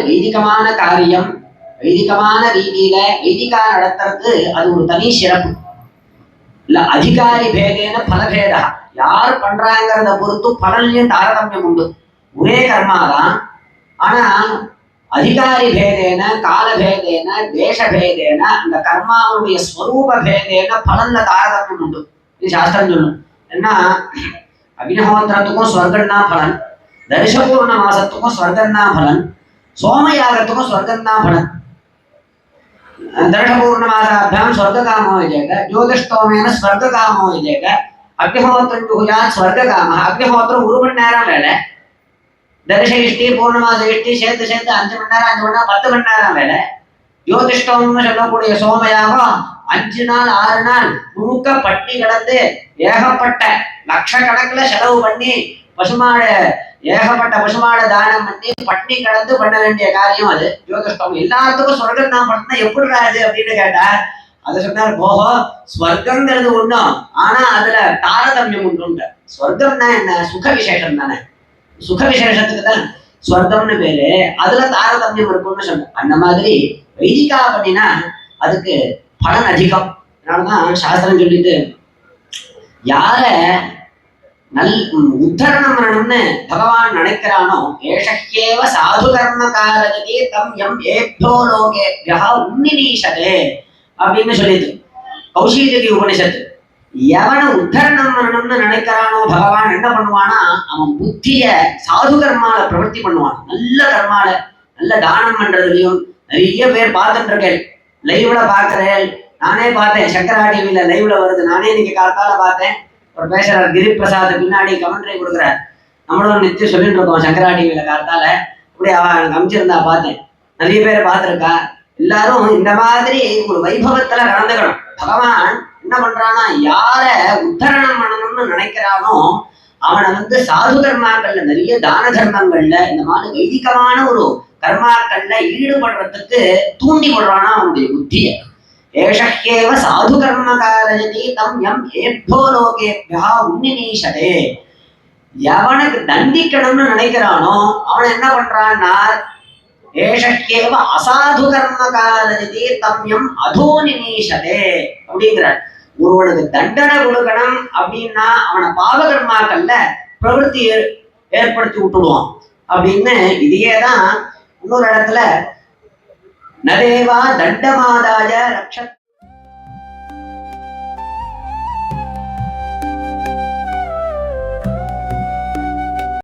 வைதிகமான காரியம் வைதிகமான ரீதியில வைதிகா நடத்துறது அது ஒரு தனி சிறப்பு. இல்ல அதிகாரி பேதேன பலபேதா. யார் பண்றாங்கிறத பொறுத்து பலன்லயும் தாரதமியம் உண்டு. ஒரே கர்மாதான். ஆனா அதிகாரி பேதேன காலபேதேன தேசபேதேன அந்த கர்மாவுடைய ஸ்வரூப பேதேன பலன்ல தாரதமியம் உண்டு. இது சாஸ்திரம் சொல்லும். என்ன அக்னிஹோத்திரத்துக்கும் ஸ்வர்கன்னா பலன். தரிசபூர்ண மாசத்துக்கும் ஸ்வர்கன்னா பலன். சோமயாகத்துக்கும் சொர்க்கம்தான் பலன் தர்டபூர்ணமாசாபியாம் ஸ்வர்காமோ விஜேக ஜோதிஷ்டோமேன ஸ்வர்காமோ விஜேக அக்னிஹோத்திரம் ஜுகுஜாத் ஸ்வர்காம அக்னிஹோத்திரம் ஒரு மணி நேரம் வேலை. தரிச இஷ்டி பூர்ணமாச இஷ்டி சேர்த்து சேர்த்து அஞ்சு மணி நேரம் அஞ்சு மணி நேரம் பத்து மணி நேரம் வேலை. ஜோதிஷ்டம்னு சொல்லக்கூடிய சோமயாகம் அஞ்சு நாள் ஆறு நாள் முழுக்க பட்டி கிடந்து ஏகப்பட்ட லட்சக்கணக்கில் செலவு பண்ணி பசுமாட ஏகப்பட்ட பசுமாட தானம் பண்ணி பட்டி கடந்து பண்ண வேண்டிய காரியம் அது. ஜோதிஷ்டம் எல்லாத்துக்கும் சொர்க்கம் நான் பண்ணா எப்படி அது அப்படின்னு கேட்டா அது சொன்னார் போகோ ஸ்வர்க்கங்கிறது ஒண்ணும். ஆனா அதுல தாரதமியம் உண்டு. ஸ்வர்க்கம்னா என்ன? சுக விசேஷம் தானே. சுக விசேஷத்துக்கு தான் ஸ்வர்க்கம்னு பேரு. அதுல தாரதமியம் இருக்கும்னு சொன்னேன். அந்த மாதிரி வைதிகா பண்ணினா அதுக்கு பலன் அதிகம். அதனாலதான் சாஸ்திரம் சொல்லிட்டு யார நல் உத்தரணம் பண்ணணும்னு பகவான் நினைக்கிறானோ ஏஷக்கேவ சாது கர்ம காரகதி தம் எம் ஏப்தோ லோகேபியா உன்னிநீஷதே அப்படின்னு சொல்லிது கௌஷீதகி உபனிஷத்து எவனை உத்தரணம் பண்ணணும்னு நினைக்கிறானோ பகவான் என்ன பண்ணுவானா அவன் புத்திய சாது கர்மால பிரவர்த்தி பண்ணுவான். நல்ல கர்மால நல்ல தானம் பண்றதுலயும் நிறைய பேர் பார்த்துட்டு இருக்கேன் லைவ்ல பாக்குறேன் நானே பார்த்தேன். சக்கரா டிவியில லைவ்ல வருது. நானே இன்னைக்கு காலத்தால பார்த்தேன். ஒரு பேசுறார் கிரி பிரசாத் பின்னாடி கமெண்ட்ரி கொடுக்குறார். நம்மளும் நித்தியம் சொல்லிட்டு இருக்கோம் சங்கரா டிவியில காலத்தால. இப்படி அவன் அமைச்சிருந்தா பார்த்தேன் நிறைய பேர் பார்த்துருக்கா. எல்லாரும் இந்த மாதிரி ஒரு வைபவத்துல கலந்துக்கணும் பகவான் என்ன பண்றானா யார உத்தரணம் பண்ணணும்னு நினைக்கிறானோ அவனை வந்து சாது கர்மாக்கள்ல நிறைய தான தர்மங்கள்ல இந்த மாதிரி வைதிகமான ஒரு கர்மாக்கள்ல ஈடுபடுறதுக்கு தூண்டி விடுறானா அவனுடைய புத்தியை. ஏஷக்கேவ சாது கர்ம காரயதி தம் எம் ஏப்போ லோகேபியா உன்னினீஷதே எவனுக்கு தண்டிக்கணும்னு நினைக்கிறானோ அவன் என்ன பண்றான்னா ஏஷக்கேவ அசாது கர்ம காரயதி தம் எம் அதோ நினீஷதே அப்படிங்கிறார். ஒருவனுக்கு தண்டனை கொடுக்கணும் அப்படின்னா அவனை பாவகர்மாக்கள்ல பிரவருத்தி ஏற்படுத்தி விட்டுடுவான். அப்படின்னு இதையே தான் இன்னொரு இடத்துல நதேவா தண்டமாதாய ரக்ஷ